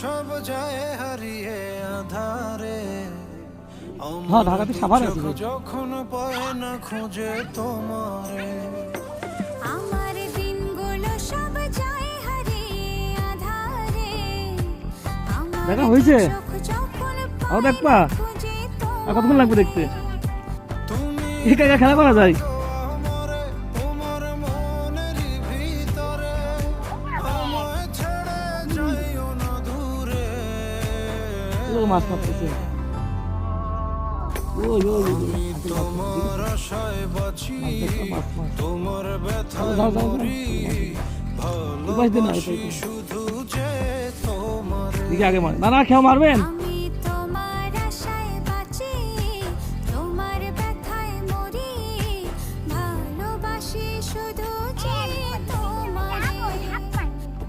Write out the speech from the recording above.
সব যায় হারিয়ে আধারে। হ্যাঁ, ঢাকাতে সাভার আছে যখন পায় না খুঁজে তোমারে। আমার দিনগুলো সব যায় হারিয়ে আধারে। আমার দেখা হয়েছে? আও দেখবা? আর কতক্ষণ লাগবে দেখতে? খেলা করা যায়? ও মাছ মারতেছে তোমার আগে মার না না খেয়ে মারবেন